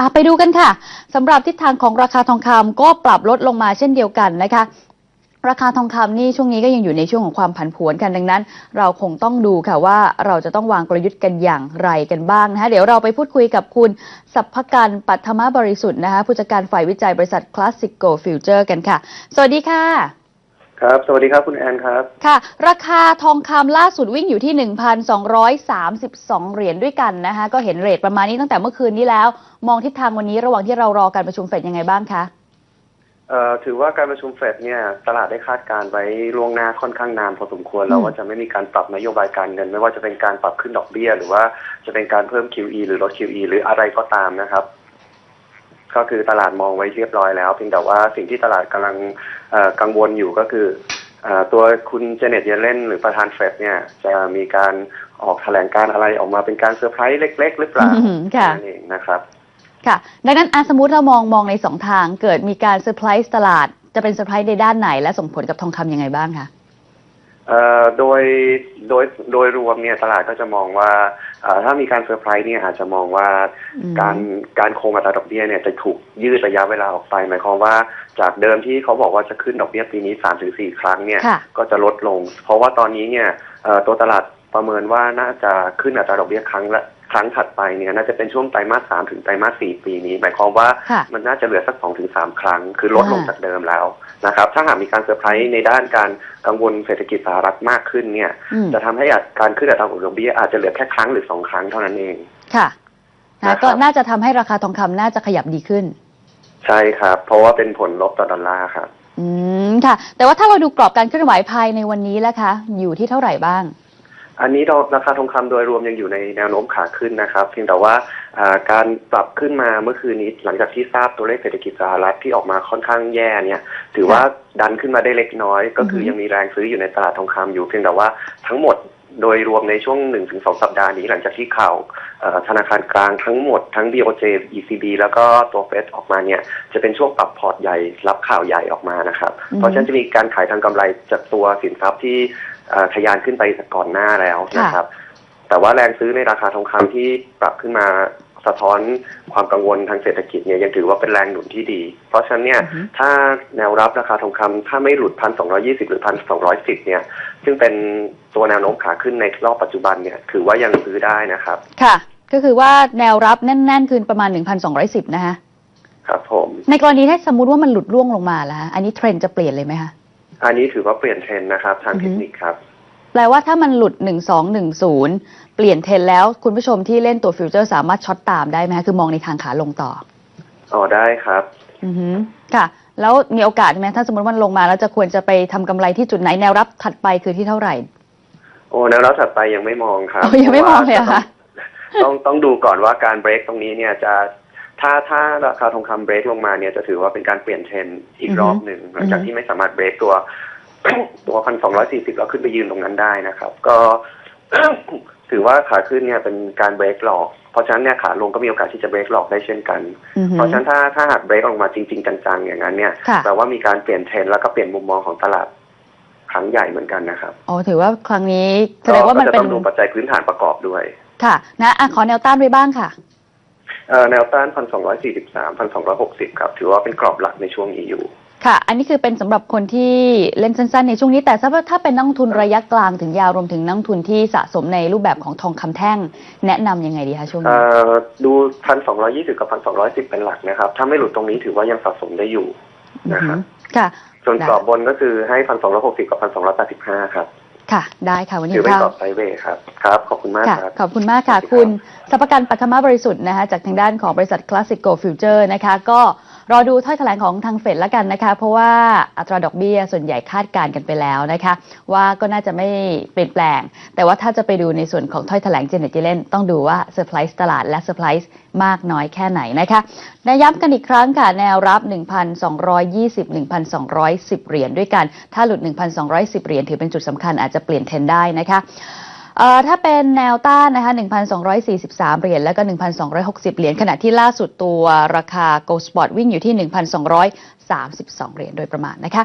อะไปดูกันค่ะสำหรับทิศทางของราคาทองคำก็ปรับลดลงมาเช่นเดียวกันนะคะราคาทองคำนี่ช่วงนี้ก็ยังอยู่ในช่วงของความผันผวนกันดังนั้น เราคงต้องดูค่ะว่าเราจะต้องวางกลยุทธ์กันอย่างไรกันบ้างนะคะเดี๋ยวเราไปพูดคุยกับคุณสัพพการปัทมบริสุทธิ์นะคะผู้จัดการฝ่ายวิจัยบริษัท Classic Go Future กันค่ะ สวัสดีค่ะ ครับ สวัสดีครับคุณแอนครับ ค่ะ ราคาทองคำล่าสุดวิ่งอยู่ที่ 1,232 เหรียญด้วยกันนะคะก็เห็นเรทประมาณนี้ตั้งแต่เมื่อคืนนี้แล้ว มองทิศทางวันนี้ระหว่างที่เรารอการประชุมเฟดยังไงบ้างคะเอ่อถือว่าการประชุมเฟดเนี่ยตลาดได้คาดการณ์ไว้ล่วงหน้าค่อนข้างนานพอสมควรแล้วอืมว่าจะไม่มีการปรับนโยบายการเงิน ไม่ว่าจะเป็นการปรับขึ้นดอกเบี้ย หรือว่าจะเป็นการเพิ่ม QE หรือลด QE หรืออะไรก็ตามนะครับ ก็คือตลาดมองไว้เรียบร้อยแล้วเพียงแต่ว่าสิ่งที่ตลาดกำลังเอ่อกังวลอยู่ก็คือเอ่อตัวคุณเจเน็ตเยเลนหรือประธานเฟดเนี่ย จะมีการออกแถลงการอะไรออกมาเป็นการเซอร์ไพรส์เล็ก ๆ หรือเปล่าอืมค่ะนั่นเองนะครับค่ะ ดังนั้นอาสมมติเรามองมองในสองทางเกิดมีการเซอร์ไพรส์ตลาด จะเป็นเซอร์ไพรส์ในด้านไหน และส่งผลกับทองคำยังไงบ้างคะเอ่อโดยโดยโดยรวมเนี่ยตลาดก็จะมองว่าเอ่อ ถ้ามีการเซอร์ไพรส์เนี่ยอาจจะมองว่าอืมการการคงอัตราดอกเบี้ยเนี่ยจะถูกยืดระยะเวลาออกไปหมายความว่าจากเดิมที่เขาบอกว่าจะขึ้นดอกเบี้ยปีนี้3าถึงสครั้งเนี่ยค่ะก็จะลดลง เพราะว่าตอนนี้เนี่ยเอ่อตัวตลาดประเมินว่าน่าจะขึ้นอัตราดอกเบี้ยครั้งละครั้งถัดไปเนี่ยน่าจะเป็นช่วงไตรมาสสามถึงไตรมาสสี่ปีนี้ หมายความว่าค่ะมันน่าจะเหลือสักสองถึงสามครั้ง คือลดลงอ่าจากเดิมแล้ว นะครับ ถ้าหากมีการเซอร์ไพรส์ในด้านการกังวลเศรษฐกิจสหรัฐมากขึ้นเนี่ย อืม จะทำให้การขึ้นอัตราดอกเบี้ยอาจจะเหลือแค่ครั้งหรือสองครั้งเท่านั้นเอง ค่ะนะครันะบก็น่าจะทำให้ราคาทองคำน่าจะขยับดีขึ้น ใช่ครับ เพราะว่าเป็นผลลบต่อดอลลาร์ครับ อืมค่ะ แต่ว่าถ้าเราดูกรอบการเคลื่อนไหวภายในวันนี้แล้วคะ อยู่ที่เท่าไหร่บ้าง อันนี้เราราคาทองคำโดยรวมยังอยู่ในแนวโน้มขาขึ้นนะครับ เพียงแต่ว่าอ่าการปรับขึ้นมาเมื่อคืนนี้หลังจากที่ทราบตัวเลขเศรษฐกิจสหรัฐที่ออกมาค่อนข้างแย่เนี่ยถือว่าดันขึ้นมาได้เล็กน้อย ก็คืออฮึยังมีแรงซื้ออยู่ในตลาดทองคำอยู่ เพียงแต่ว่าทั้งหมดโดยรวมในช่วง1นถึงสสัปดาห์นี้หลังจากที่ข่าวเอ่อธนาคารกลางทั้งหมดทั้ง BOJ ECB แล้วก็ตัวเฟดออกมาเนี่ย จะเป็นช่วงปรับพอร์ตใหญ่รับข่าวใหญ่ออกมานะครับอืมเพราะฉะนั้นจะมีการขายทางกำไรจากตัวสินทรัพย์ที่เอ่อ ทะยานขึ้นไปก่อนหน้าแล้วนะครับ แต่ว่าแรงซื้อในราคาทองคำที่ปรับขึ้นมาสะท้อนความกังวลทางเศรษฐกิจเนี่ยยังถือว่าเป็นแรงหนุนที่ดี เพราะฉะนั้นเนี่ยอือฮึถ้าแนวรับราคาทองคำถ้าไม่หลุดพันสองยี่สิบหรือพันสองร้อยสิบเนี่ย ซึ่งเป็นตัวแนวโน้มขาขึ้นในรอบปัจจุบันเนี่ยถือว่ายังซื้อได้นะครับ ค่ะ ก็คือว่าแนวรับแน่น ๆ คือประมาณ1,210นะคะครับผม ในกรณีถ้าสมมุติว่ามันหลุดล่วงลงมาแล้วฮะอันนี้เทรนด์จะเปลี่ยนเลยไหมคะ อันนี้ถือว่าเปลี่ยนเทรนด์นะครับทางเทคนิคครับ แปลว่าถ้ามันหลุด 1210 เปลี่ยนเทรนด์แล้วคุณผู้ชมที่เล่นตัวฟิวเจอร์สามารถช็อตตามได้ไหมคะคือมองในทางขาลงต่อ อ๋อได้ครับ อือฮึค่ะ แล้วมีโอกาสไหมถ้าสมมติว่าลงมาแล้วจะควรจะไปทำกำไรที่จุดไหนแนวรับถัดไปคือที่เท่าไหร่ โอ้แนวรับถัดไปยังไม่มองครับโอ้ยังไม่มองเลยเหรอคะต้องต้องดูก่อนว่าการเบรกตรงนี้เนี่ยจะ ถ้าถ้าราคาทองคำเบรกลงมาเนี่ยจะถือว่าเป็นการเปลี่ยนเทรนด์อีกอือฮึรอบหนึ่งหลังจากที่ไม่สามารถเบรกตัวตัวพันสองร้อยสี่สิบแล้วขึ้นไปยืนตรงนั้นได้นะครับ ก็ถือว่าขาขึ้นเนี่ยเป็นการเบรกหลอก เพราะฉะนั้นเนี่ยขาลงก็มีโอกาสที่จะเบรกหลอกได้เช่นกันอือฮึเพราะฉะนั้นถ้าถ้าหากเบรกออกมาจริง ๆ จังๆ อย่างนั้นเนี่ยค่ะแปลว่ามีการเปลี่ยนเทรนด์แล้วก็เปลี่ยนมุมมองของตลาดครั้งใหญ่เหมือนกันนะครับ อ๋อ ถือว่าครั้งนี้แสดงว่ามันก็จะเป็ต้นองดูปัจจัยพื้นฐานประกอบด้วย ค่ะ นะอะขอแนวต้านไว้บ้างค่ะเอ่อ แนวต้านพันสองร้อยสี่สิบสามพันสองร้อยหกสิบครับ ถือว่าเป็นกรอบหลักในช่วงนี้อยู่ ค่ะ อันนี้คือเป็นสำหรับคนที่เล่นสั้นๆ ในช่วงนี้ แต่ถ้าถ้าเป็นนักลงทุนระยะกลางถึงยาวรวมถึงนักลงทุนที่สะสมในรูปแบบของทองคำแท่ง แนะนำยังไงดีคะช่วงเอ่นี้อดูพันสองร้อยี่สิบกับพันสองร้อยสิบเป็นหลักนะครับ ถ้าไม่หลุดตรงนี้ถือว่ายังสะสมได้อยู่นะครับอือฮึค่ะ ส่วนได้กรอบบนก็คือให้พันสองร้อยหกสิบกับพันสองร้อยแปดสิบห้าครับ ค่ะ ได้ค่ะวันนี้ถือเป็นค่ะกรอบไซด์เวย์ครับครับ ขอบคุณมากค่ะครับ ขอบคุณมากค่ะสวัสดีครับคุณสัพการปัทมบริสุทธิ์นะคะจากทางด้านของบริษัท Classic Go Future นะคะก็ รอดูถ้อยแถลงของทางเฟดแล้วกันนะคะ เพราะว่าอัตราดอกเบี้ยส่วนใหญ่คาดการณ์กันไปแล้วนะคะ ว่าก็น่าจะไม่เปลี่ยนแปลง แต่ว่าถ้าจะไปดูในส่วนของถ้อยแถลงเจเน็ตเจเลนต้องดูว่าเซอร์ไพรส์ตลาดและเซอร์ไพรส์มากน้อยแค่ไหนนะคะนย้ำกันอีกครั้งค่ะ แนวรับ 1,220 1,210 เหรียญด้วยกัน ถ้าหลุด 1,210 เหรียญถือเป็นจุดสำคัญอาจจะเปลี่ยนเทรนได้นะคะ เอ่อถ้าเป็นแนวต้านนะคะ1,243 เหรียญแล้วก็ 1,260 เหรียญขณะที่ล่าสุดตัวราคา Gold Spot วิ่งอยู่ที่ 1,232 เหรียญโดยประมาณนะคะ